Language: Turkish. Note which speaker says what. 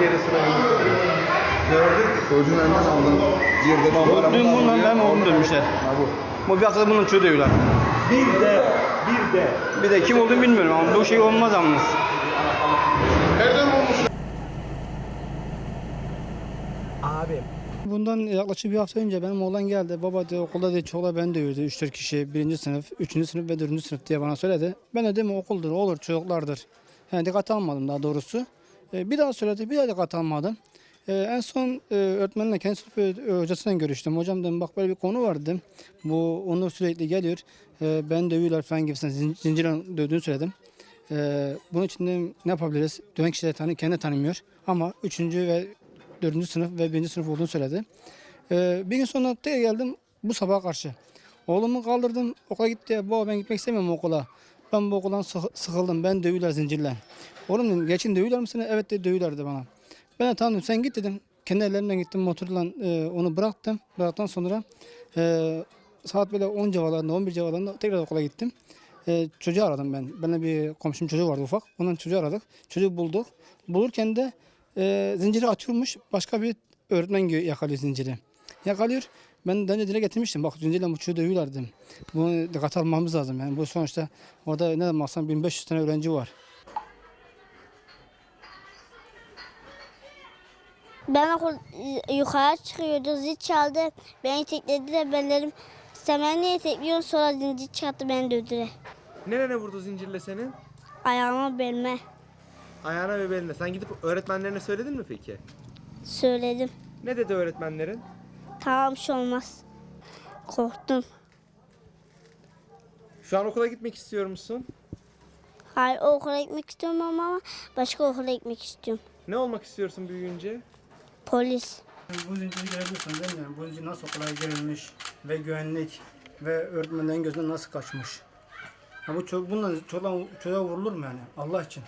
Speaker 1: gerisine Gördük. Çocuğun elinden aldın. Cirde
Speaker 2: Bu dün bundan ben oğlum dönmüşler.
Speaker 1: Ha bu.
Speaker 2: Bu bir haftada bunun çocuğu dövüyorlar.
Speaker 3: Bir de, bir de.
Speaker 2: Bir de kim olduğunu bilmiyorum ama bu şey olmaz yalnız.
Speaker 1: Nereden bulmuş?
Speaker 3: Abi.
Speaker 4: Bundan yaklaşık bir hafta önce benim oğlan geldi. Baba diyor okulda diye çoğla ben dövüyordu. 3-4 kişi birinci sınıf, üçüncü sınıf ve dördüncü sınıf diye bana söyledi. Ben de dedim okuldur, olur çocuklardır. Yani dikkat almadım daha doğrusu. Ee, bir daha söyledi, bir daha dikkat almadım. Ee, en son e, öğretmenle kendi sınıf hocasıyla görüştüm. Hocam dedim bak böyle bir konu var dedim. Bu onu sürekli geliyor. Ee, ben dövüyorlar falan gibisinden zin- zincirle dövdüğünü söyledim. Ee, bunun için de ne yapabiliriz? Döven kişi de tanı, kendi tanımıyor. Ama üçüncü ve dördüncü sınıf ve birinci sınıf olduğunu söyledi. Ee, bir gün sonra geldim bu sabaha karşı. Oğlumu kaldırdım okula gitti. Baba ben gitmek istemiyorum okula. Ben bu okuldan sık- sıkıldım. Ben dövüyorlar zincirle. Oğlum dedim geçin dövüyorlar mı seni? Evet dedi dövüyorlar dedi bana. Ben de tamam dedim sen git dedim. Kendi ellerimle gittim motorla e, onu bıraktım. Bıraktıktan sonra e, saat böyle 10 civarlarında 11 civarlarında tekrar okula gittim. E, çocuğu aradım ben. Benim bir komşum çocuğu vardı ufak. Ondan çocuğu aradık. Çocuğu bulduk. Bulurken de e, zinciri atıyormuş. Başka bir öğretmen yakalıyor zinciri. Yakalıyor. Ben daha önce dile getirmiştim. Bak zincirle bu çocuğu dövüyorlar dedim. Bunu dikkat almamız lazım. Yani bu sonuçta orada ne demek 1500 tane öğrenci var.
Speaker 5: Ben okul yukarı çıkıyordu, zil çaldı. Beni teklediler, ben dedim sen niye tekliyorsun sonra zincir çıkarttı beni dövdüler.
Speaker 3: Nerene vurdu zincirle senin?
Speaker 5: Ayağıma belme
Speaker 3: Ayağına ve beline. Sen gidip öğretmenlerine söyledin mi peki?
Speaker 5: söyledim.
Speaker 3: Ne dedi öğretmenlerin?
Speaker 5: Tamam bir şey olmaz. Korktum.
Speaker 3: Şu an okula gitmek istiyor musun?
Speaker 5: Hayır o okula gitmek istiyorum ama başka okula gitmek istiyorum.
Speaker 3: Ne olmak istiyorsun büyüyünce?
Speaker 5: Polis.
Speaker 4: Bu zinciri görebiliyorsun değil mi? Bu zincir nasıl kolay girilmiş ve güvenlik ve öğretmenlerin gözünden nasıl kaçmış. Ya bu ço- bundan çocuğa, çocuğa vurulur mu yani Allah için?